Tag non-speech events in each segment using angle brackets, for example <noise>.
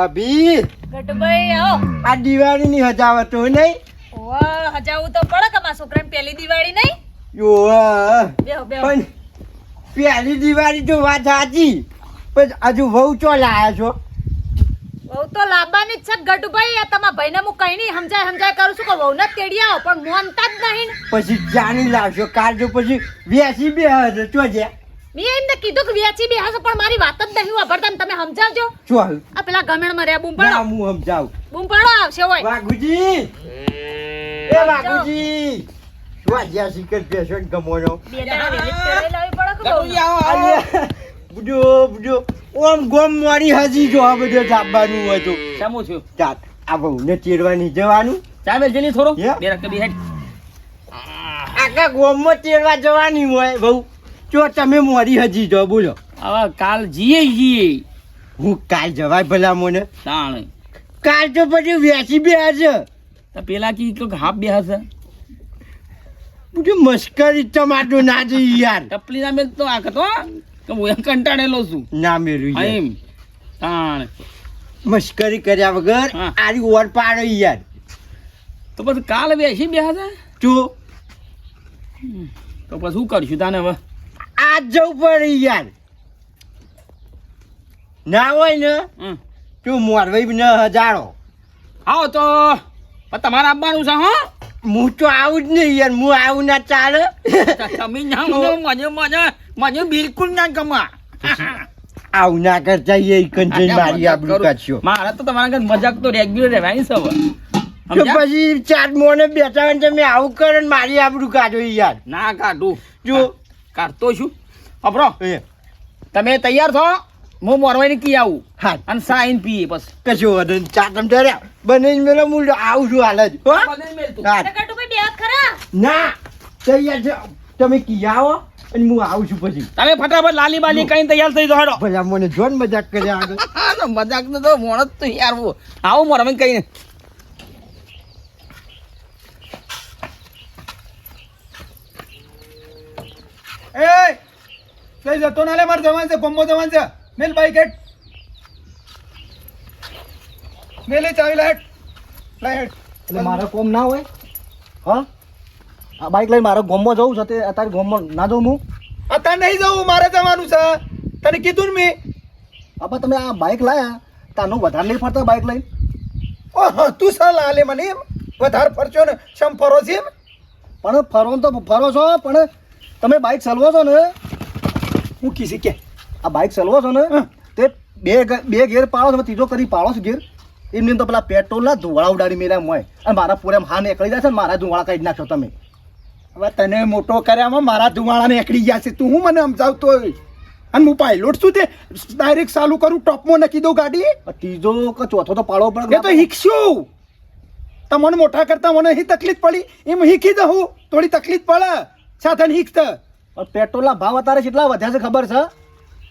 ભાભી. ગટભાઈ આવો. આ દિવાળીની હજાવત હોય નહીં? ઓવા હજાવું તો પડે કે મારા છોકરાને પહેલી દિવાળી નહીં? યો બેહો બેહો. પણ પહેલી દિવાળી તો વાત સાચી. પણ હજુ વહુ ચો લાયા છો? વહુ તો લાવવાની જ છે. ગઢભાઈ આ તમારા ભાઈને હું કઈ નહીં સમજાય સમજાય કરું છું કે વહુ ને તેડી આવો પણ મોનતા જ નહીં ને. પછી જાણી લાવશો. કાલ જો પછી વેસી બે હશે ચો મેં એમને કીધું કે વેચી બે હશે પણ મારી વાત જ નહીં વાપરતા તમે સમજાવજો. ચો આ પેલા ગમેણમાં રહ્યા બૂમ ના હું સમજાવ. બૂમપાડો આવશે હોય. વાઘુજી! એ વાઘુજી! વાજ્યા શીખર પેશન્ટ ગમોનો બે દાડા વહેલી જ તેડાઈ લાવવી કે વહુને? અલ્યા બુડો બુડો. ઓમ ગોમ મારી હજી જો આ બધો જાબવાનું હોય તો. શામું છો. ચાલ આ બહુને ચીરવાની જવાનું. ચા મેલ થોડો. બે રક્ત બી હેડ. આખા ગોમમાં ચીરવા જવાની હોય બહુ જો તમે મોરી હજી જો બોલો. હવે કાલ જીએ જીએ. હું કાલ જવાય ભલા મને? તાણ. કાલ તો પછી વેચી બે હશે. તો પેલા કી કોક હાફ બે હશે? બધું મશ્કરી ટમાટો ના જઈ યાર. ટપલી ના મેલ તો આ કતો કે હું એમ કંટાળેલો છું. ના હા, એમ. તાણ. મશ્કરી કર્યા વગર આરી ઓર પાડો યાર. તો પછી કાલ બેસી બે હશે? તું તો પછી શું કરશું તાને હવે? આજ જવું પડે યાર. ના હોય ને તું મોરવાઈ ન હજારો. આવો તો તમારે આવવાનું છે હો. હું તો આવું જ નહીં યાર હું આવું ના ચાલે. તમે ના <laughs> મને મને મને બિલકુલ ના ગમા. આવું ના કરતા એ કંચન મારી આપણું કાચ્યો મારા તો તમારા ઘર મજાક તો રેગ્યુલર રહેવાની સવ પછી ચાર મોને બેઠા તમે આવું કરો મારી આપણું કાઢો યાર. ના કાઢું. જો કાઢતો છું. અપરો તમે તૈયાર થો હું મોરવાઈ કી આવું. હા. અને સાઈન પીએ બસ. કશું વાંધો ચા તમ ડર્યા બને મેલો હું આવું છું હાલ જ. ના. તૈયાર છે. તમે કી આવો અને હું આવું છું પછી. તમે ફટાફટ લાલી બાલી કઈ તૈયાર થઈ જાઓ હેડો. ભલા મને જોન મજાક કર્યા આગળ. <laughs> મજાક નો તો મોણ જ તો યાર આવો આવું મોરવાઈ કઈ એ કઈ જતો ના લે મારે જવાન છે ગમો જવાન છે. મેલ બાઈક હેડ મેલે ચાવી લા હેડ લા હેડ એટલે મારે કોમ ના હોય? હા? આ બાઈક લઈને મારે ગોમમાં જવું છે તે અત્યારે ગોમો ના જવું હું? અત્યારે નહીં જવું મારે જવાનું છે. તને કીધું ને મેં. આપણે તમે આ બાઈક લાયા તાનું વધારે નહીં ફરતા બાઈક લઈને? ઓહો તું સા લાલે મને એમ? વધારે ફરચો ને શમ ફરો છે એમ? પણ ફરો તો ફરો છો પણ તમે બાઈક ચલવો છો ને? હું કીધી કે આ બાઈક ચલવો છો ને? તે બે બે ગેર પાડો છો ત્રીજો કરી પાડો છો ગેર એમની તો પેલા પેટ્રોલના ધુવાળા ઉડાડી મેળ્યા હોય અને મારા પૂરા હા નીકળી જાય છે મારા ધુવાળા કાઢી નાખ્યો તમે. હવે તને મોટો કર્યામાં મારા ધુમાડાને એકડી ગયા છે તું હું મને સમજાવતો અને હું પાયલોટ છું તે ડાયરેક્ટ ચાલુ કરું ટોપમાં નાખી દઉં ગાડી? ત્રીજો કે ચોથો તો પાડો પડે એ તો શીખશું તમને મોટા કરતા મને અહીં તકલીફ પડી એમ શીખી દઉં. થોડી તકલીફ પડે. સાધન શીખત પણ પેટ્રોલના ભાવ અત્યારે કેટલા વધ્યા છે ખબર છે?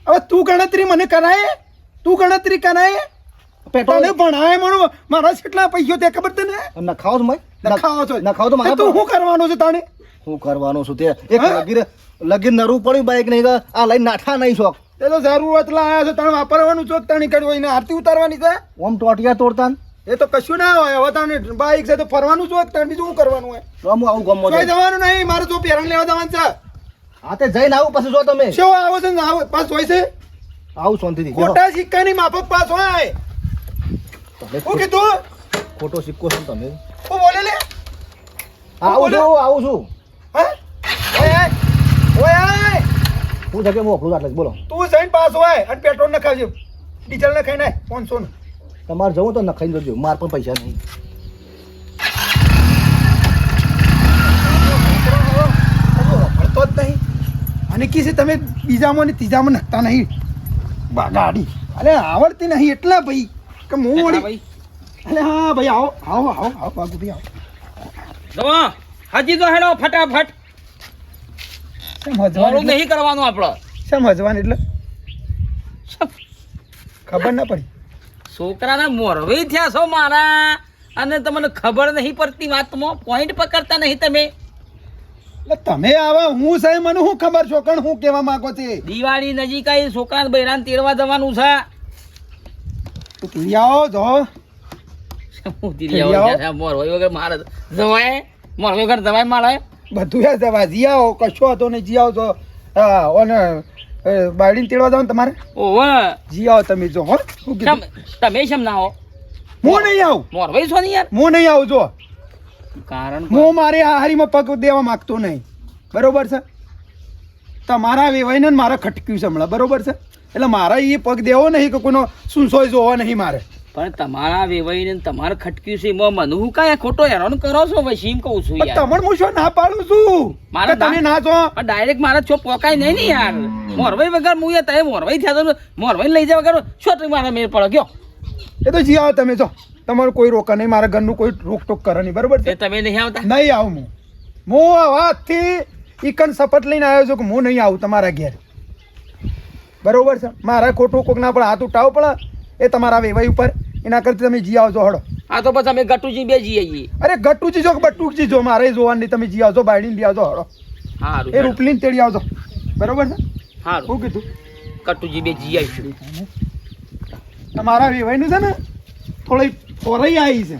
હવે તું ગણતરી મને કરાય? તું ગણતરી કરાય? પેટ્રોલ ભણાય મને મારા કેટલા પૈસો તે ખબર તને? નખાવો છો મય? નખાવો છો. નખાવો તો મારા તું શું કરવાનું છે તાણે? હું કરવાનું છું તે? એક? લગીર લગીર નરું પડ્યું બાઈક નહીં આ લઈને નાઠા નહીં શોખ. એ તો જરૂરત લાયા છે તને વાપરવાનું ચોક તાણી કરવું એને આરતી ઉતારવાની છે? ઓમ ટોટિયા તોડતા ને. એ તો કશું ના હોય. હવે તને બાઈક છે તો ફરવાનું છે તને બીજું શું કરવાનું હોય? હું આવું ગમો કોઈ જવાનું નહીં. મારે તો પેરણ લેવા જવાનું છે. હા તે જઈને આવું પછી જો તમે. શું આવો છે ને? આવો. પાસ હોય છે? આવું શાંતિથી. ખોટા સિક્કાની માફક પાસ હોય. હું કીધું? ખોટો સિક્કો છો ને તમે. હું બોલે લે? આવું છું આવું છું. હા? ઓય ઓય હું જગ્યાએ મોકલું આટલે બોલો. તું જઈને પાસ હોય અને પેટ્રોલ ન ખાવજો ડીઝલ ન ખાઈ નાખ પાંચસો નું. તમારે જવું તો નખાઈ જજો. માર પણ પૈસા નહીં. ભણતો જ નહીં. અને કી તમે બીજામાં ને ત્રીજામાં નખતા નહીં. બા ગાડી. અરે આવડતી નહીં એટલા ભાઈ. કે હું વળી ભાઈ? અરે હા ભાઈ આવો આવો આવો આવો બાગુ ભાઈ આવો. હજી તો હેડો ફટાફટ. એટલે? નહીં કરવાનું આપણો. સમજવાનું એટલે? ખબર ના પડી. છોકરાના મોરવે થયા છો મારા? અને તમને ખબર નહીં પડતી વાતમાં? પોઈન્ટ પકડતા નહીં તમે? તમે આવા હું સાહેબ મને શું ખબર છો? કણ હું કહેવા માંગો છે દિવાળી નજીક આવી છોકરાને બૈરાન તેરવા જવાનું છે? તો તીડી આવો જો. હું આવો. વગર મારે જવાય મોર વગર જવાય મારે. બધું જવા જીયાઓ કશો હતો ને જી આવો છો ઓને બાયડીને તેડવા જાવ ને તમારે? ઓહો જી આવો તમે જો હો. તમે શેમ ના હો? હું નહીં આવું. મોરવાઈ છો ને યાર. હું નહીં આવું જો. કારણ હું મારે આ હારીમાં પગ દેવા માંગતો નહીં. બરોબર છે? તમારા વેવાઈને ને મારે ખટક્યું છે હમણાં. બરોબર છે? એટલે મારા એ પગ દેવો નહીં કે કોઈનો સુનસોય જોવો નહીં મારે. પણ તમારા વેવાઈને તમારે ખટક્યું છે એમાં મને હું કાંઈ ખોટો હેરાન કરો છો? ભાઈ સીમ કહું છું યાર. તમને હું શું ના પાડું છું? મારે તમે ના- ના છો પણ ડાયરેક્ટ મારા છો પોકાય નહીં ને યાર. મોરવાઈ વગર હું યાર તમે મોરવાઈ થયા તો મોરવાઈ લઈ જાય વગર છો તમે મારા મેળ પડો? ગયો. એ તો જી આવો તમે જો. તમારું કોઈ રોકા નહીં મારા ઘરનું કોઈ રોકટોક કરે નહીં બરોબર છે? તમે નહીં આવતા? નહીં આવું હું. હું આ વાતથી ઈકન શપથ લઈને આવ્યો છું કે હું નહીં આવું તમારા ઘેર. બરોબર છે? મારા ખોટું કોકના પણ હાથ ઉઠાવો પડે. એ તમારા વેવાઈ ઉપર. એના કરતા તમે જી આવજો હળો. હા તો પછી અમે ગટુજી બે જી આવીએ અરે ગટુજી જો કે બટ્ટુજી જો મારે જોવાની તમે જી આવજો બાયડી લઈ આવજો હળો. સારું એ રૂપલીને તેડી આવજો. બરોબર ને? સારું શું કીધું? ગટુજી બે જી આવીશું તમારા વેવાઈનું છે ને થોડી ફોરાઈ આવી છે.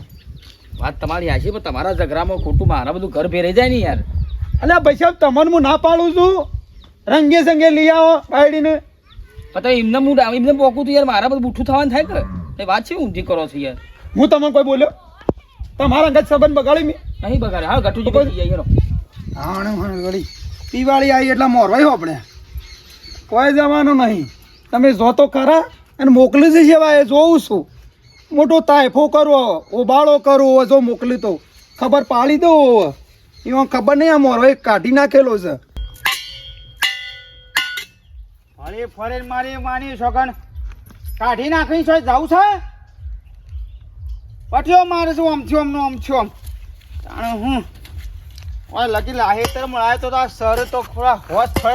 વાત તમારી હાચી પણ તમારા ઝઘરામાં ખોટું મારા બધું ઘર ભેરે જાય ને યાર. અલ્યા ભાઈ સાહેબ તમને હું ના પાડું છું. રંગે સંગે લઈ આવો બાયડીને. તમે એમને હું એમને પોકું તો યાર મારા બધું બુઠ્ઠું થવાનું થાય કે? એ વાત છે ઊંધી કરો છો યાર. હું તમને કોઈ બોલ્યો? તમારા અંગત સંબંધ બગાડી મેં. નહીં બગાડે. હા ગટુજી કોઈ જઈ યાર હાણે હાણે વળી દિવાળી આવી એટલે મોરવાઈ આપણે. કોઈ જવાનું નહીં. તમે જો તો ખરા અને મોકલી છે સેવા એ જોઉં છું. મોટો તાયફો કરો ઓબાળો કરો જો મોકલી તો. ખબર પાડી દો. એમાં ખબર નહીં આ મોરવાઈ કાઢી નાખેલો છે. ફરી ફરી મારી માની છોકન કાઢી નાખી છે જાવ છે? પટ્યો મારે શું આમ થયો આમનો આમ. થયો આમ તાણે હું? ઓય લગી લાહેતર મળાય તો આ સર તો થોડા હોત છે.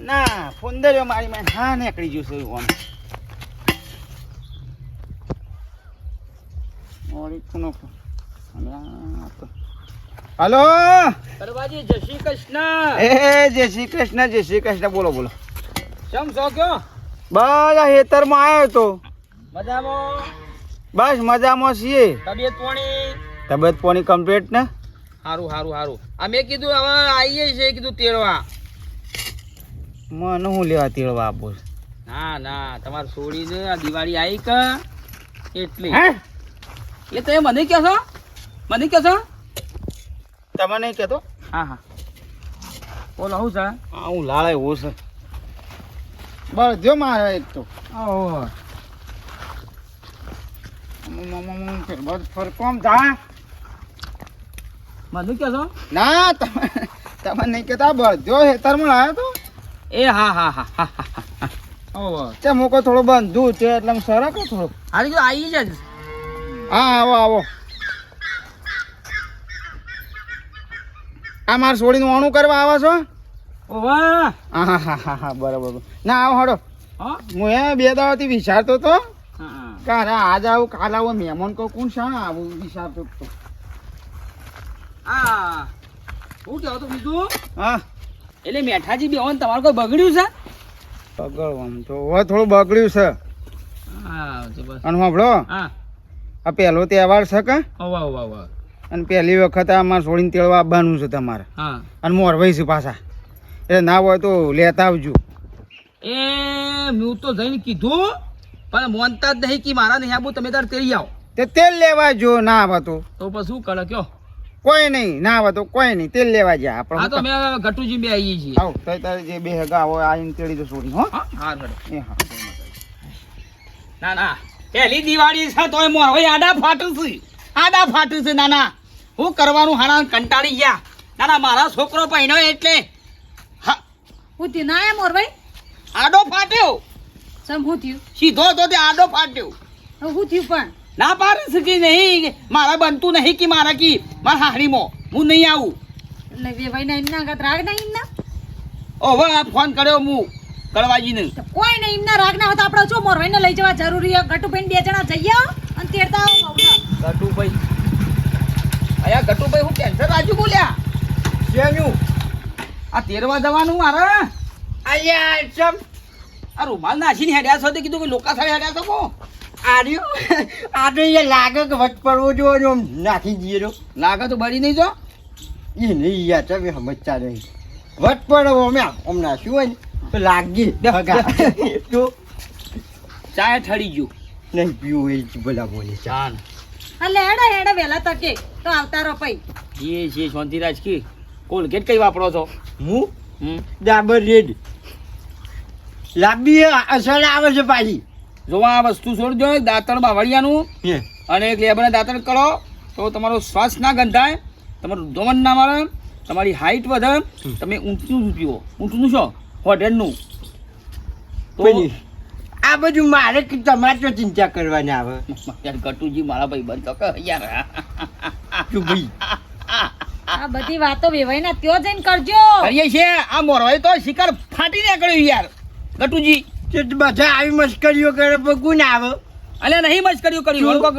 ના ફુંદર્યો મારી મેં હા નીકળી ગયું છે ઓમ. ઓરી કુનો હેલો? કરવાજી જય શ્રી કૃષ્ણ. એ જય શ્રી કૃષ્ણ જય શ્રી કૃષ્ણ બોલો બોલો. કેમ છો કયો બસ આ હેતરમાં આવ્યો તો મજામાં? બસ મજામાં છીએ. તબિયત પાણી? તબિયત પાણી કમ્પ્લીટ ને? સારું સારું સારું આ મેં કીધું હવે આવીએ છે કીધું તેડવા. મને હું લેવા તેડવા આપો ના ના તમારે છોડીને આ દિવાળી આવી કે. એટલી. હે? એ તમે મને કહો છો? મને કહો છો? તમે નહીં કહેતો? હા હા. બોલો હું છે? હા હું લાળે હું છે. બસ જો મારે એક તો. ઓહો ફરકોમ જા. મને કે છો? ના તમે તમે નહીં કહેતા બળદ્યો હેતરમાં લાવ્યો તો. એ હા હા હા હા હા હા ઓહો તે મૂકો થોડો બંધુ છે એટલે આમ સરકો થોડો હારી આવી જ. હા આવો આવો. આ મારે છોડીને ઓણું કરવા આવો છો? ઓહો હા હા હા હા બરાબર. ના આવો હડો. હા? એ બે દાવાથી વિચારતો તો હા કે આજ આવું કાલ આવો મહેમાન કો કોણ છે? આવું વિચારતો તો હા હું કહેતો તો બીજું? હા. એટલે મેઠાજી બે હોય તમારે કોઈ બગડ્યું છે? બગડવાનું તો હવે થોડું બગડ્યું છે. હા અને સાંભળો હા. આ પહેલો તહેવાર છે કે? ઓવા ઓવા ઓવા. અને પહેલી વખત આ મારે છોડીને તેડવા આવવાનું છે તમારે. હા. અને મોરવાઈ છે પાછા. એટલે ના હોય તો લેતા આવજો. એ હું તો જઈને કીધું પણ મોનતા જ નહીં કે મારા નહીં આવું તમે તાર તેડી આવો. તે તેલ લેવા જો ના આવે તો. તો પછી શું કરે કયો? કોઈ નહીં ના આવે તો કોઈ નહીં તેલ લેવા જા હા તો આપણે અમે ગટુજી બે આવીએ છીએ. આવ તો તારે જે બે હગા હોય આઈને તેડી દો છોડી હો. હા હા એ હા. ના ના. પહેલી દિવાળી છે તોય મોર હવે આડા ફાટું છે. આડા ફાટું છે ના ના. હું કરવાનું હારા કંટાળી ગયા. ના ના મારા છોકરો પહેણ્યો એટલે હું થયું ના એમ મોરભાઈ આડો ફાટ્યો. સમ હું થયું? સીધો તો તે આડો ફાટ્યો. હું થયું પણ? ના પાર સકી નહીં. મારા બનતું નહીં કે મારા કી? મારા હાહરીમાં હું નહીં આવું. એટલે વેવાઈ ના એમના આગળ રાગ ના એમના? ઓ હવે આ ફોન કર્યો હું કળવાજીને. કોઈ નહીં એમના રાગ ના હોય તો આપણે જો મોરભાઈને લઈ જવા જરૂરી છે ગટુભાઈ બે જણા જઈ આવો અને તેડતા આવો. ગટુભાઈ. અયા ગટુભાઈ હું કેન્સર રાજુ બોલ્યા? શેનું? આ તેરવા જવાનું મારા? અલ્યા ચમ. આ રૂમાલ નાખીને હેડ્યા છો તે કીધું કે લોકા સાથે હેડ્યા છો આર્યો? <laughs> એ અહીંયા લાગે કે વચ પડવો જો નાખી દઈએ જો લાગે તો બળી નહીં જો. એ નહીં યાર તમે સમજતા નહીં. વચ પડવો અમે આમ નાખ્યું હોય ને તો લાગી <laughs> તો ચાય ઠરી ગયું. નહીં પીવું એ જ ભલા બોલે ચાલ. ચાન લેડા હેડા હેડા વહેલા તકે. તો આવતા રહો પઈ એ છે શાંતિરાજ કી. કોલગેટ કઈ વાપરો છો? હું? ડાબર રેડ. લાંબી અસર આવે છે પાછી. જો આ વસ્તુ છોડજો દાંતણ બાવળિયાનું. અને એક લેબને દાંતણ કરો તો તમારો શ્વાસ ના ગંધાય તમારું દમન ના મળે તમારી હાઈટ વધે તમે ઊંચું પીવો ઊંચું શું? હોટેલનું. તો આ બધું મારે કે તમારે ચિંતા કરવાની આવે. <laughs> યાર ગટુજી મારા ભાઈ બંધ તો યાર. શું ભાઈ આ બધી વાતો વેવાઈના ત્યો જઈને કરજો. કરીએ છે આ મોરવાઈ તો શિકાર ફાટી નીકળ્યો યાર. ગટુજી. બધા આવી મસ્કરીઓ કરે પણ ના આવે. અલે નહીં મસ્કરીઓ કર્યું કોક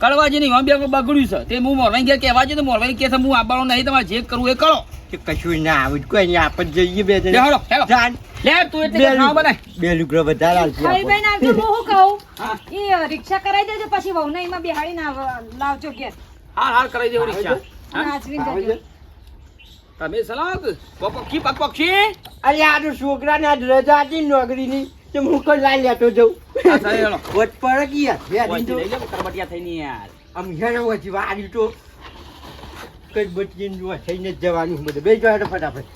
કળવાજી નહીં બે બગડ્યું છે. તે હું મોરવાઈ ગયા કહેવા છે તો મોરવાઈ કહે છે હું આવવાનો નહીં તમારે જે કરવું એ કરો. કે કશું ના આવું કોઈ નહીં આપણ જઈએ બે જણ. હેડો હેડો જાન. લે તું એટલે ખાવા બનાય. બે લુગડા વધારે હાલતી ભાઈ. બેન આવજો હું શું કહું? એ રિક્ષા કરાવી દેજો પછી વહુને એમાં બેહાડીને ના લાવજો ગેસ હાલ હાલ કરાવી દેવું રિક્ષા. તમે સલાહ પક્ષી પક્ષી અરે આ તો છોકરાને આજ રજા હતી નોકરીની તો હું કોઈ લાઈ લેતો જઉં. હા, પર. કે યાર? બે દિન તો કરબટિયા થઈને યાર. આમ હેરો વચ્ચે વાડી તો. કઈ બચીને જો થઈને જ જવાનું બધું. બે જો હેડો ફટાફટ.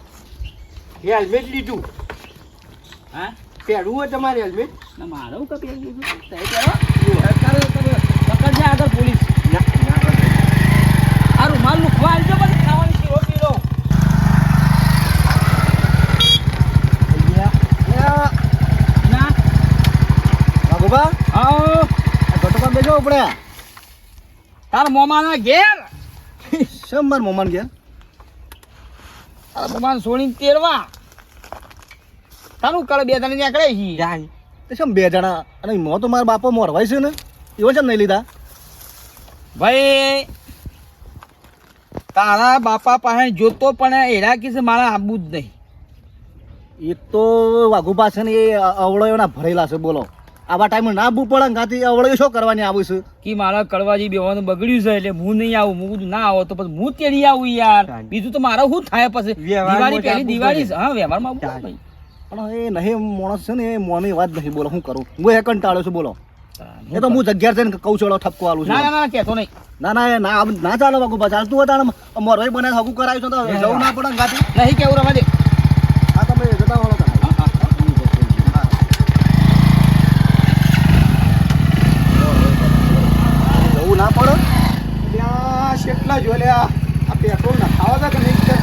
હેલ્મેટ લીધું. હા? પહેરવું હોય તમારે હેલ્મેટ? મારે કપી લીધું પકડશે આગળ પોલીસ આ રૂમાલ લુખવા આવજો પછી ખાવાની શીરો પીરો ના વાઘોબા આવો. આ ગટોબા બેસો આપણે તાર મોમાના ઘેર. શેમ માર મોમાન ઘેર? મોમાન સોળીને તેરવા. તારું કળ બે જણા નીકળે છે જાન તે શેમ બે જણા? અને મો તો મારા બાપો મોરવાય છે ને. એવો છે નહીં લીધા? ભાઈ તારા બાપા પાસે જોતો પણ એરા કે છે મારા આબુ જ નહીં. એક તો વાઘુ પાસે ને એ અવળો એના ભરેલા છે બોલો. આવા ટાઈમે ના બુ પડે ગાતી અવળો શું કરવાની આવું છે? કે મારા કડવાજી બેવાનું બગડ્યું છે એટલે હું નહીં આવું હું ના આવો તો પછી હું તેડી આવું યાર. બીજું તો મારા શું થાય પછી? દિવાળી પહેલી દિવાળી હા વ્યવહારમાં પણ એ નહીં માણસ છે ને એ મોની વાત નહીં. બોલો શું કરું? હું એ કંટાળ્યો છું બોલો. એ તો હું જગ્યા છે ને કહું છું ઠપકો આલું ના ના છું ના કેતો નહીં. ના ના ના ના ચાલે વાઘુબા ચાલતું હતા મોરવાઈ બને હગું કરાયું છે તો જવું ના. પડે ગાતી નહીં કેવું રવા દે આ તમે જતા વાળો તમે જવું ના પડે લ્યા કેટલા જો લ્યા આ પેટ્રોલ ના ખાવા તા કે નહીં કે?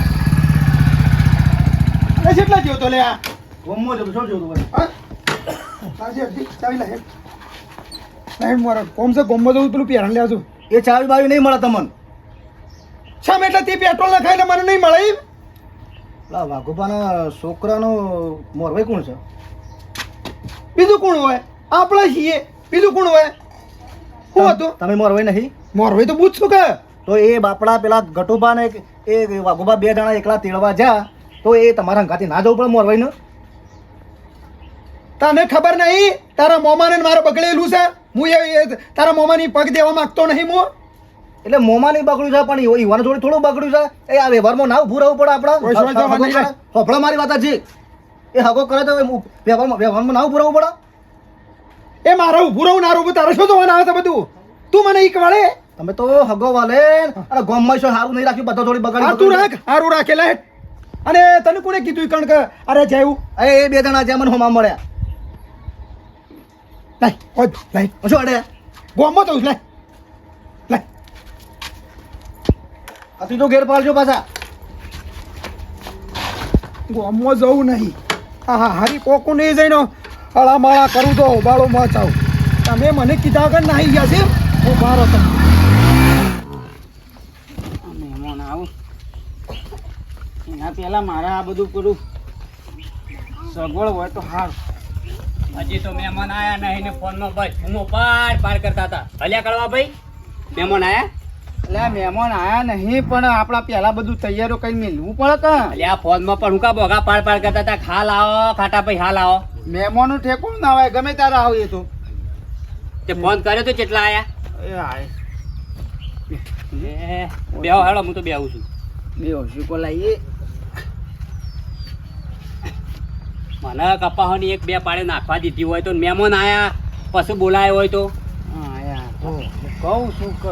અરે કેટલા જેવો તો આ. ગમો શું જોતું ભાઈ હા? સાચી હતી ચાવી લે સાહેબ મારા કોમ છે ગોમમાં જવું પેલું પેરણ લે છું એ ચાવી બાવી નહીં મળે તમને. શામ એટલે તે પેટ્રોલ ના ખાઈને મને નહીં મળે એમ? પેલા વાઘોબાના છોકરાનો મોરવાઈ કોણ છે? બીજું કોણ હોય? આપણે છીએ. બીજું કોણ હોય? શું હતું? તમે મોરવાઈ નહીં? મોરવાઈ તો પૂછશું કે. તો એ બાપડા પેલા ગટુભા ને એ વાઘુભા બે જણા એકલા તેડવા જા તો એ તમારા ઘાથી ના જવું પડે મોરવાઈ તને ખબર નહીં તારા મોમાને મારે બગડેલું છે. હું એ તારા મોમાની પગ દેવા માંગતો નહીં હું એટલે મોમાં નહીં બગડ્યું છે પણ યુવાનો જોડે થોડું બગડ્યું છે. એ આ વ્યવહારમાં ના ઉભું રહેવું પડે આપણા હોભળો મારી વાત છે એ હગો કરે તો વ્યવહારમાં વ્યવહારમાં ના ઉભું રહેવું પડે. એ મારો ઉભું રહું ના રહું તારે શું જોવાના આવે છે બધું? તું મને એક વાળે. તમે તો હગો વાલે. અને ગોમમાં શું સારું નહીં રાખ્યું બધા થોડી બગાડી તું રાખ હારું રાખેલા હે અને તને કોને કીધું કારણ કે અરે જાયું એ બે જણા જ્યાં મને હોમાં મળ્યા. ઓય લાય શું અડે. ગોમો તો તો ઘેર પાડજો પાછા. ગોમો જવું નહીં. હા હા હારી કોકું નહીં જઈને હળા માળા કરું તો બાળો મચાવ તમે મને કીધા વગર નાહી ગયા છે. હું મારો તમે આ મહેમાન આવું એના પહેલા મારે આ બધું પેલું સગવડ હોય તો હાર. હજી તો મહેમાન આયા નહીં ને ફોનમાં બસ. બૂમો પાર પાર કરતા હતા. હલ્યા કરવા ભાઈ? મહેમાન આયા? એટલે મહેમાન આયા નહીં પણ આપણા પહેલા બધું તૈયારો કઈ મેલવું પડે કે? આ ફોનમાં પણ હું કા બોગા પાડ પાડ કરતા હતા? ખા લાવો ખાટા ભાઈ હા લાવો મહેમાનનું ઠેકું ના હોય ગમે ત્યારે આવીએ તો. તે ફોન કર્યો તો કેટલા આયા? એ બેહો હેડો હું તો બેહું છું. બે ઓશીકો લાવીએ મને કપાહોની એક બે પાડે નાખવા દીધી હોય તો મહેમાન આયા? પછી બોલાય હોય તો? યાર કહું શું કે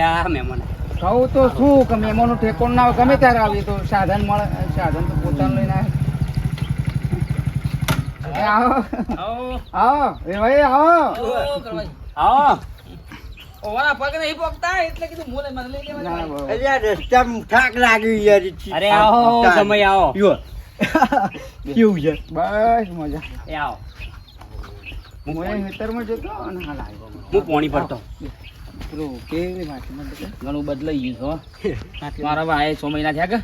આ મહેમાન કહું તો શું કે મહેમાનનું ઠેકો ના હોય ગમે ત્યારે આવીએ તો સાધન મળે સાધન તો પોતાનું લઈને આવે. આવો. આવો. આવો એ ભાઈ આવો. આવો ઓવાના પગ નહીં પોકતા એટલે કીધું મોને મને લઈ લેવા ના, જાય. બરોબર. અરે આવો સમય આવો. કેવું છે? બસ મજા. એ આવો. હું ખેતરમાં જતો અને હાલ આવ્યો. હું પોણી કેવી ઘણું બદલાઈ ગયું છો. મારા ભાઈ છ મહિના થયા કે?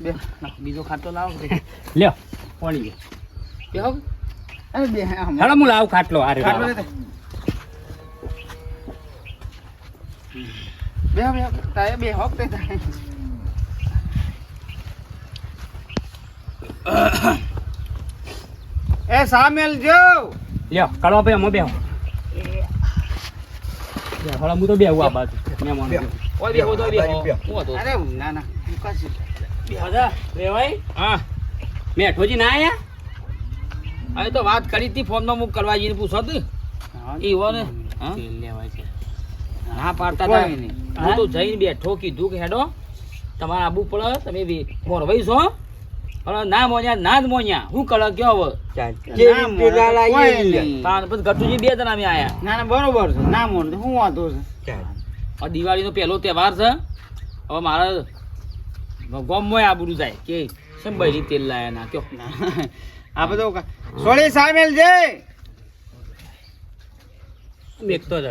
બે. બીજો ખાટલો લાવો. <laughs> લ્યો પોણી લ્યો. બે. હેડો હું લાવું ખાટલો. હારે ખાટલો. લેતે. બે બે તારે બે હોક તે એ સામેલ જો લ્યો કડવા ભાઈ અમે બેહો. હેડો હું તો બેહું આ બાજુ મહેમાન. ઓય બેહો તો બેહો. હું અરે ના ના મુકાશી. ભાઈ હા. મેઠોજી ના આયા? હવે તો વાત કરી હતી ફોનમાં મુક કરવા જઈને પૂછો તું. ઈવો ને હા? લેવાય છે. ના પાડતા હતા. હું તો જઈને બેઠો કીધું કે હેડો તમારે આબુ પડે તમે બી મોરવાઈ છો પણ ના મોન્યા ના જ મોન્યા હું કળ ગયો હવે? ગટુજી બે જણા અમે આયા. ના ના બરોબર છે. ના મોન હું શું વાંધો છે? આ દિવાળીનો પહેલો તહેવાર છે. હવે મારા ગોમમાં આબરું જાય. કે શેમ બૈરી તેલ લાયા ના કયો? આ બધો સોળી સામેલ છે મેકતો જ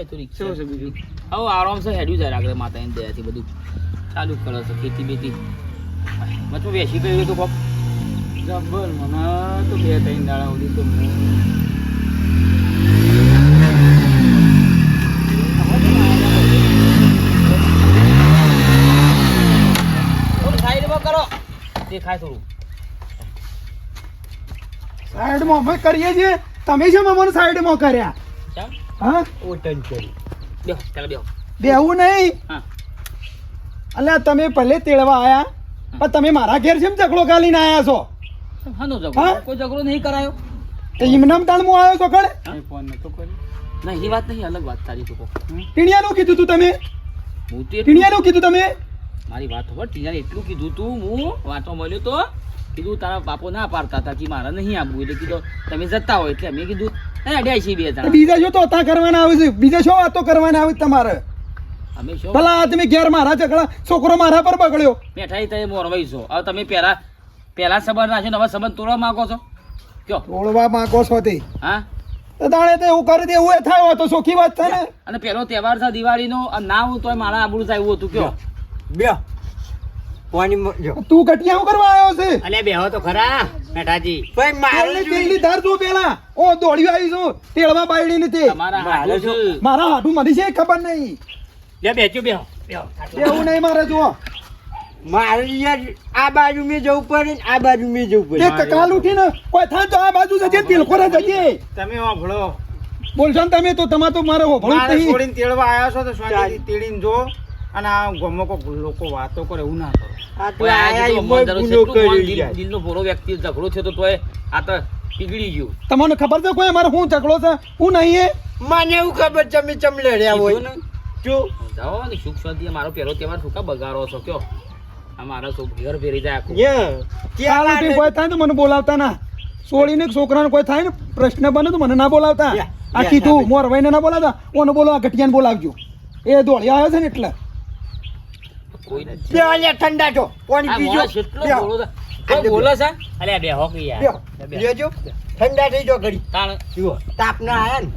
એ તો રિક્ષા. છે બીજું? હવે આરામ છે હેડ્યું જાય આગળ માતાની દયાથી બધું. ચાલુ કરે છે ખેતી બેતી. મચું વેસી ગયું હતું કોક જબ્બર મને તો બે ત્રણ દાડા સુધી તો કરો દેખાય થોડું સાઈડમાં અમે કરીએ છીએ તમે શું અમને સાઈડમાં કર્યા હા ઓટન કરી બેહો ચાલો બેહો બેહવું નહીં અલ્યા તમે ભલે તેડવા આયા પણ તમે મારા ઘેર જેમ ઝઘડો ગાલીને આયા છો? હાનો ઝઘડો? કોઈ ઝઘડો નહીં કરાયો. તો ઇમનામ તાણ હું આવ્યો છો ખડે ફોન નતો કર્યો. ના એ વાત નહીં અલગ વાત તારી તું ટીણિયાનું કીધું તું તમે? હું તો ટીણિયાનું કીધું તમે? મારી વાત ખબર ટીનાને એટલું કીધું તું હું વાંચવા મળ્યો તો કીધું તારા બાપો ના પાડતા હતા કે મારે નહીં આવવું એટલે કીધું તમે જતા હોય એટલે મેં કીધું અઢાઈ છે બે હજાર બીજા જો તો હતા કરવાના આવે છે બીજા શું વાતો કરવાના આવે છે તમારે? ભલા આ તમે ઘેર મારા ઝઘડા છોકરો મારા પર બગડ્યો. બેઠાઈ તમે મોરવાઈ છો. હવે તમે પહેલા પહેલા સંબંધ રાખ્યો નવા સંબંધ તોડવા માંગો છો? કયો? તોડવા માંગો છો તે. હા? દાણે તો એવું કરી દે એવું એ થાય તો સોખી વાત છે ને. અને પેલો તહેવાર છે દિવાળીનો ના હું તોય મારા આબરૂ થાય એવું હતું કયો? તું કટિયા શું કરવા આવ્યો છે? અલે બેહો તો ખરા મેઠાજી તેલની તેલની ધાર જો પેલા. ઓ દોડ્યો આવી છું. તેલવા બાયડી ને તે. મારા હાડું મને છે ખબર નહીં. લે બેચ્યો બેહો. બેહો એવું નહીં મારે જુઓ. આ બાજુ મેં જવું પડે ને આ બાજુ મેં જવું પડે. એક કાલ ઉઠીને કોઈ થાય તો આ બાજુ જજે તિલખોરા જજે. તમે વાંભળો બોલશો ને તમે તો તમારે તો મારે હોભળવું નહીં. છોડીને તેડવા આવ્યા છો તો શાંતિથી તેડીને જો અને આ ગમો કોક લોકો વાતો કરે એવું ના કરો. આ તો આયા જેટલો ઈમોય મંદર છે, ગુનો એટલું મન કર્યો દિલ- યાર. દિલનો ભોળો વ્યક્તિ ઝઘડો છે તો તોય આ તો પીગળી ગયું. તમને ખબર છે કોઈ અમારે શું ઝઘડો છે? હું નહીં એ મને એવું ખબર તમે ચમ લડ્યા હોય. કીધું ને? જો. જાઓ ને સુખ શાંતિ. મારો પહેલો તહેવાર શું કા બગાડો છો કયો? આ શું ઘર ફેરી જાય આખું. યા. કાલ ત્યાં ઉઠીને કોઈ થાય તો મને બોલાવતા ના. છોડીને છોકરાને કોઈ થાય ને પ્રશ્ન બને તો મને ના બોલાવતા. આ કીધું. મોરભાઈને ના બોલાવતા? ઓને બોલો આ ઘટિયાને બોલાવજો. એ દોડી આવ્યો છે ને એટલે. ઠંડા છો. પાણી બોલે છે. યાર. ઠંડા થઈ જો ઘડી. તાપ ના આયા ને.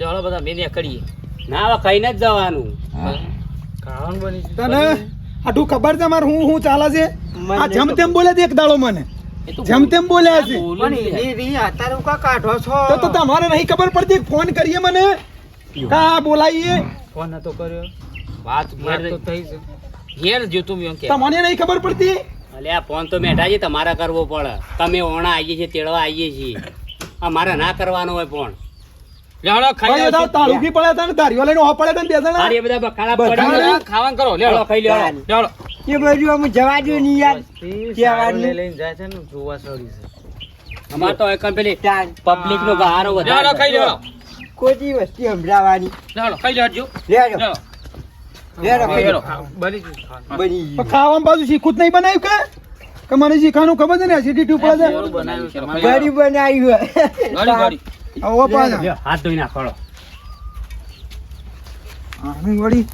તે બધા મેં કરીએ. ના હવે ખાઈને જ જવાનું. ખાવાનું બની તને આટલું ખબર છે મારે હું હું ચાલે છે? આ જેમ તેમ બોલે છે એક દાડો મને. જેમ તેમ બોલ્યા છે. પણ જ રી અત્યારે હું કા કાઢો છો? તો તો તમારે નહીં ખબર પડતી ફોન કરીએ મને. કા બોલાઈએ? ફોન નતો કર્યો. વાત ઘેર તો થઈ છે. ઘેર જોતું મેં કે. તમને નહીં ખબર પડતી? અલ્યા ફોન તો મેઠાજી તમારે કરવો પડે. તમે ઓણા આવીએ છીએ તેડવા આવીએ છીએ. અમારે ના કરવાનો હોય ફોન. ખાઈ તાળુકી પડ્યા ને ધારીઓ લઈને ઓહ પડ્યા બે જણા. બધા ખાવાનું કરો ખાઈ અમે જવા દો યાર. અમારે તો પેલી પબ્લિક નો ખાઈ વસ્તી ખાઈ લેડો ખાઈ ખાવામાં પાછું શીખું જ નહીં બનાવ્યું કે? કે મને શીખવાનું ખબર છે ને એસિડિટી ઉપર છે. ગળી આવો પાછા. હાથ ધોઈ નાખો આની વળી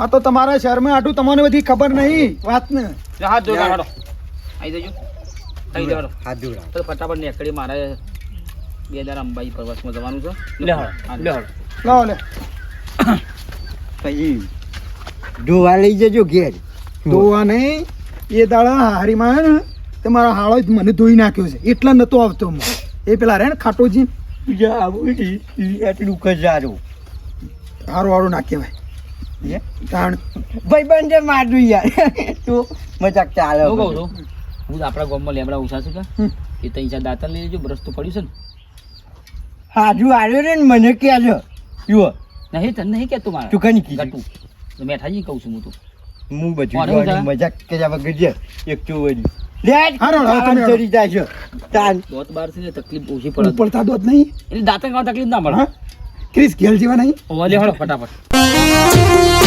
આ તો તમારા શહેરમાં આટલું તમને બધી ખબર નહીં વાત ને હાથ ધોઈ નાખો આવી જજો. ખાઈ લેવડો હાથ ધોવડાવો. તો ફટાફટ નીકળી મારે બે અંબાજી પ્રવાસમાં જવાનું છે. લે લે લાવો લે. પછી ધોવા લઈ જજો ઘેર. ધોવા નહીં એ દાડા હારીમાં તમારા ને તે હાળો જ મને ધોઈ નાખ્યો છે. એટલા નતો આવતો એ પેલા રે ને ખાટોજી બીજા આવું ઈ- ઈ એટલું કજારું સારું. સારું ના કહેવાય. કારણ ભાઈ બંધ મારું યાર. તો મજાક ચાલે હું કહું છું હું આપણા ગામમાં લેબડા ઉછા છે કે? એ ત્રણ ચાર દાંતણ લઈ લેજો બ્રશ તો પડ્યું છે ને. હાજુ આવ્યો રે ને મને કહેજો. જુઓ. નહીં તને નહીં કહેતું મારે. તું કની કીધું? મેઠાજી કહું છું હું તો. હું બધું મજાક કે? મજાક કર્યા વગર જે એક ચોવડી તકલીફ ઓછી પડે. ઉપડતા દોત નહીં. એટલે દાંતણ ખાવા તકલીફ ના મળે ક્રિસ ઘેલ જેવા નહીં. ફટાફટ.